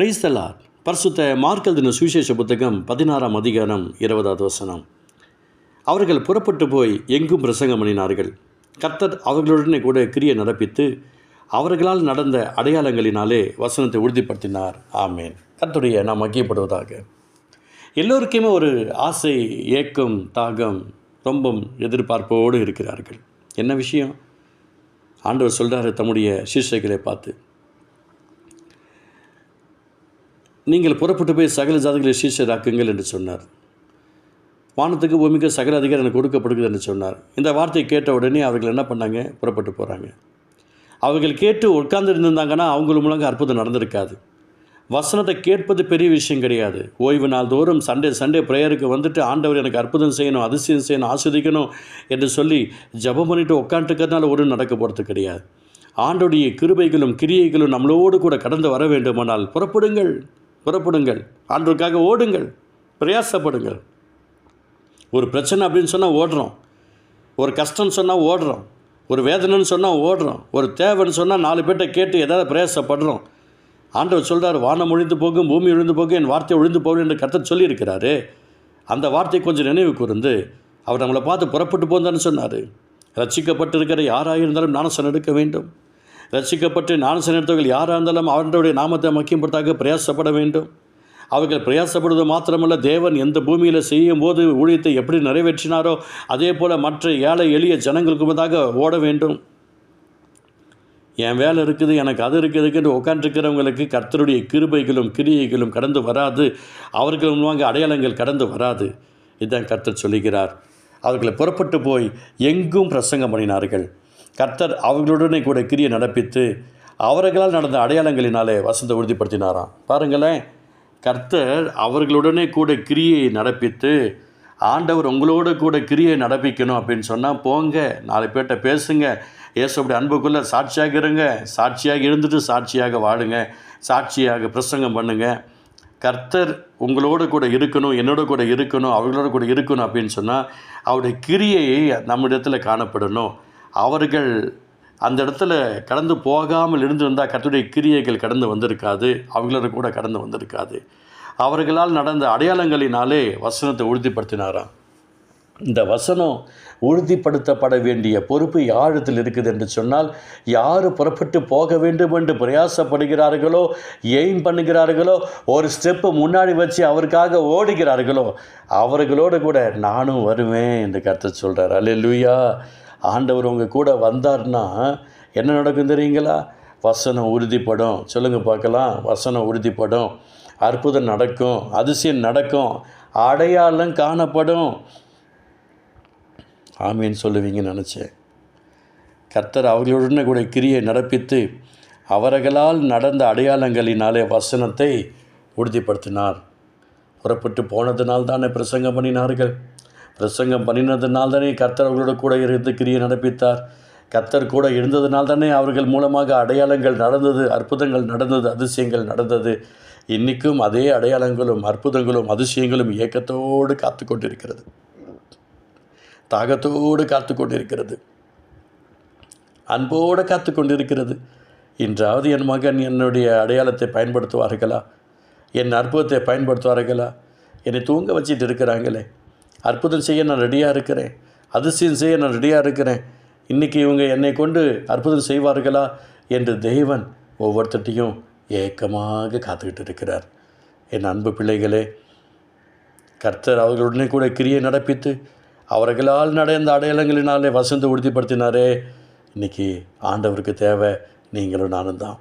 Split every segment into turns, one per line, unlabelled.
பிரைஸ்தலா பரிசுத்த மார்க்கல் தின சுவிசேஷ புத்தகம் பதினாறாம் அதிகாரம் இருபதாவது வசனம். அவர்கள் புறப்பட்டு போய் எங்கும் பிரசங்கம் பண்ணினார்கள். கர்த்தர் அவர்களுடனே கூட கிரியை நடப்பித்து அவர்களால் நடந்த அடையாளங்களினாலே வசனத்தை உறுதிப்படுத்தினார். ஆமேன். கர்த்தருடைய நாம் மக்கியப்படுவதாக எல்லோருக்குமே ஒரு ஆசை ஏக்கம் தாகம் ரொம்ப எதிர்பார்ப்போடு இருக்கிறார்கள். என்ன விஷயம்? ஆண்டவர் சொல்கிறாரு தம்முடைய சீர்ஷைகளை பார்த்து. நீங்கள் புறப்பட்டு போய் சகல ஜாதிகளை சீஷராக்குங்கள் என்று சொன்னார். வானத்துக்கு பூமிக்கு சகல அதிகாரம் எனக்கு கொடுக்கப்படுகிறது என்று சொன்னார். இந்த வார்த்தையை கேட்ட உடனே அவர்கள் என்ன பண்ணாங்க? புறப்பட்டு போகிறாங்க அவர்கள் கேட்டு உட்கார்ந்து இருந்திருந்தாங்கன்னா அவங்கள மூலங்க அற்புதம் நடந்திருக்காது. வசனத்தை கேட்பது பெரிய விஷயம் கிடையாது. ஓய்வு நாள் தோறும் சண்டே சண்டே ப்ரேயருக்கு வந்துட்டு ஆண்டவர் எனக்கு அற்புதம் செய்யணும் அதிசயம் செய்யணும் ஆஸ்வதிக்கணும் என்று சொல்லி ஜபம் பண்ணிட்டு உட்காந்துருக்கிறதுனால ஒன்றும் நடக்க போகிறது கிடையாது. ஆண்டோடைய கிருபைகளும் கிரியைகளும் நம்மளோடு கூட கடந்து வர வேண்டுமானால் புறப்படுங்கள். புறப்படுங்கள். ஆண்டவருக்காக ஓடுங்கள். பிரயாசப்படுங்கள். ஒரு பிரச்சனை அப்படின்னு சொன்னால் ஓடுறோம். ஒரு கஷ்டம்னு சொன்னால் ஓடுறோம். ஒரு வேதனைன்னு சொன்னால் ஓடுறோம். ஒரு தேவைன்னு சொன்னால் நாலு பேர்கிட்ட கேட்டு ஏதாவது பிரயாசப்படுறோம். ஆண்டவர் சொல்கிறார் வானம் ஒழிந்து போகும் பூமி ஒழிந்து போகும் என் வார்த்தை ஒழிந்து போகும் என்று கர்த்தர் சொல்லியிருக்கிறாரு. அந்த வார்த்தை கொஞ்சம் நினைவு கூர்ந்து அவர் நம்மளை பார்த்து புறப்பட்டு போந்தான்னு சொன்னார். ரசிக்கப்பட்டிருக்கிற யாராக இருந்தாலும் நானும் எடுக்க வேண்டும். ரசிக்கப்பட்டு ஞான எடுத்தவர்கள் யாராக இருந்தாலும் அவர்களுடைய நாமத்தை மக்கியப்படுத்தாக பிரயாசப்பட வேண்டும். அவர்கள் பிரயாசப்படுவது மாத்திரமல்ல தேவன் எந்த பூமியில் செய்யும் போது ஊழியத்தை எப்படி நிறைவேற்றினாரோ அதே போல் மற்ற ஏழை எளிய ஜனங்களுக்கு முதாக ஓட வேண்டும். என் வேலை இருக்குது எனக்கு அது இருக்குதுன்னு உட்காந்துருக்கிறவங்களுக்கு கர்த்தருடைய கிருபைகளும் கிரியைகளும் கடந்து வராது. அவர்கள் வாங்க அடையாளங்கள் கடந்து வராது. இதுதான் கர்த்தர் சொல்லுகிறார். அவர்களை புறப்பட்டு போய் எங்கும் பிரசங்கம் பண்ணினார்கள். கர்த்தர் அவர்களுடனே கூட கிரியை நடப்பித்து அவர்களால் நடந்த அடையாளங்களினாலே வசந்த உறுதிப்படுத்தினாராம். பாருங்களேன் கர்த்தர் அவர்களுடனே கூட கிரியை நடப்பித்து ஆண்டவர் உங்களோட கூட கிரியை நடப்பிக்கணும் அப்படின்னு சொன்னால் போங்க நாலு பேர்கிட்ட பேசுங்க. அப்படி அன்புக்குள்ளே சாட்சியாக இருங்க. சாட்சியாக இருந்துட்டு சாட்சியாக வாழுங்க. சாட்சியாக பிரசங்கம் பண்ணுங்க. கர்த்தர் உங்களோட கூட இருக்கணும் என்னோட கூட இருக்கணும் அவர்களோட கூட இருக்கணும் அப்படின்னு சொன்னால் அவருடைய கிரியையை நம்மிடத்தில் காணப்படணும். அவர்கள் அந்த இடத்துல கடந்து போகாமல் இருந்திருந்தால் கத்துடைய கிரியைகள் கடந்து வந்திருக்காது அவங்களோட கூட கடந்து வந்திருக்காது. அவர்களால் நடந்த அடையாளங்களினாலே வசனத்தை உறுதிப்படுத்தினாராம். இந்த வசனம் உறுதிப்படுத்தப்பட வேண்டிய பொறுப்பு யாழத்தில் இருக்குது என்று சொன்னால் யார் புறப்பட்டு போக வேண்டும் என்று பிரயாசப்படுகிறார்களோ எய்ம் பண்ணுகிறார்களோ ஒரு ஸ்டெப்பு முன்னாடி வச்சு அவருக்காக ஓடுகிறார்களோ அவர்களோடு கூட நானும் வருவேன் என்று கருத்து சொல்கிறார் அல்ல ஆண்டவர் உங்கள் கூட வந்தார்னா என்ன நடக்கும் தெரியுங்களா? வசனம் உறுதிப்படும். சொல்லுங்கள் பார்க்கலாம். வசனம் உறுதிப்படும். அற்புதம் நடக்கும். அதிசயம் நடக்கும். அடையாளம் காணப்படும். ஆமீன் சொல்லுவீங்கன்னு நினச்சேன். கர்த்தர் அவர்களுடனே கூட கிரியை நடப்பித்து அவர்களால் நடந்த அடையாளங்களினாலே வசனத்தை உறுதிப்படுத்தினார். புறப்பட்டு போனதுனால் தானே பிரசங்கம் பண்ணினார்கள். பிரசங்கம் பண்ணினதுனால் தானே கர்த்தர் அவர்களோட கூட இருந்து கிரியை நடப்பித்தார். கர்த்தர் கூட இருந்ததுனால் தானே அவர்கள் மூலமாக அடையாளங்கள் நடந்தது அற்புதங்கள் நடந்தது அதிசயங்கள் நடந்தது. இன்றைக்கும் அதே அடையாளங்களும் அற்புதங்களும் அதிசயங்களும் இயக்கத்தோடு காத்து கொண்டிருக்கிறது. தாகத்தோடு காத்து கொண்டிருக்கிறது. அன்போடு காத்து கொண்டிருக்கிறது. இன்றாவது என் மகன் என்னுடைய அடையாளத்தை பயன்படுத்துவார்களா? என் அற்புதத்தை பயன்படுத்துவார்களா? என்னை தூங்க வச்சிட்டு இருக்கிறாங்களே? அற்புதம் செய்ய நான் ரெடியாக இருக்கிறேன். அதிசயம் செய்ய நான் ரெடியாக இருக்கிறேன். இன்றைக்கி இவங்க என்னை கொண்டு அற்புதம் செய்வார்களா என்று தெய்வன் ஒவ்வொருத்தட்டையும் ஏக்கமாக காத்துக்கிட்டு இருக்கிறார். என் அன்பு பிள்ளைகளே கர்த்தர் அவர்களுடனே கூட கிரியை நடப்பித்து அவர்களால் நடந்த அடையாளங்களினாலே வசந்த உறுதிப்படுத்தினாரே. இன்றைக்கி ஆண்டவருக்கு தேவை நீங்களும் நானும் தான்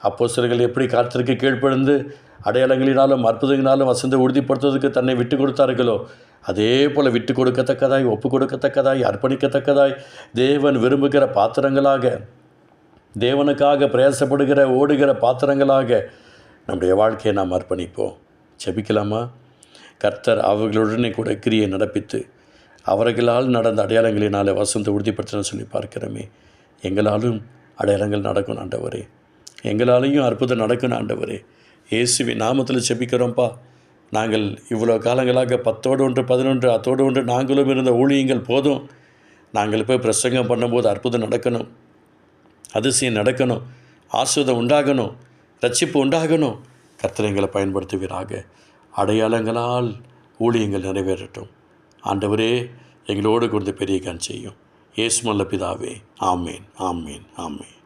அப்போ சிலர்கள் எப்படி கர்த்தருக்கு கீழ்ப்பழுந்து அடையாளங்களினாலும் அற்புதங்களாலும் வசந்த உறுதிப்படுத்துவதற்கு தன்னை விட்டு கொடுத்தார்களோ அதே போல் விட்டு கொடுக்கத்தக்கதாய் ஒப்பு கொடுக்கத்தக்கதாய் அர்ப்பணிக்கத்தக்கதாய் தேவன் விரும்புகிற பாத்திரங்களாக தேவனுக்காக பிரயாசப்படுகிற ஓடுகிற பாத்திரங்களாக நம்முடைய வாழ்க்கையை நாம் அர்ப்பணிப்போம். செபிக்கலாமா கர்த்தர் அவர்களுடனே கூட கிரியை நடப்பித்து அவர்களால் நடந்த அடையாளங்களினாலே வசந்த உறுதிப்படுத்தின சொல்லி பார்க்கிறோமே. எங்களாலும் அடையாளங்கள் நடக்கும் ஆண்டவரே. எங்களாலேயும் அற்புதம் நடக்கணும் ஆண்டவரே. இயேசுவி நாமத்தில் செபிக்கிறோம்ப்பா நாங்கள் இவ்வளோ காலங்களாக பத்தோடு ஒன்று பதினொன்று அத்தோடு ஒன்று நாங்களும் இருந்த ஊழியங்கள் போதும். நாங்கள் போய் பிரசங்கம் பண்ணும்போது அற்புதம் நடக்கணும். அதிசயம் நடக்கணும். ஆசுவதம் உண்டாகணும். ரட்சிப்பு உண்டாகணும். கர்த்தரைங்களை பயன்படுத்துவீராக. அடையாளங்களால் ஊழியங்கள் நிறைவேறட்டும். ஆண்டவரே எங்களோடு கொடுத்து பெரிய கண் செய்யும். ஏசுமல்ல பிதாவே. ஆமேன் ஆமேன் ஆமேன்.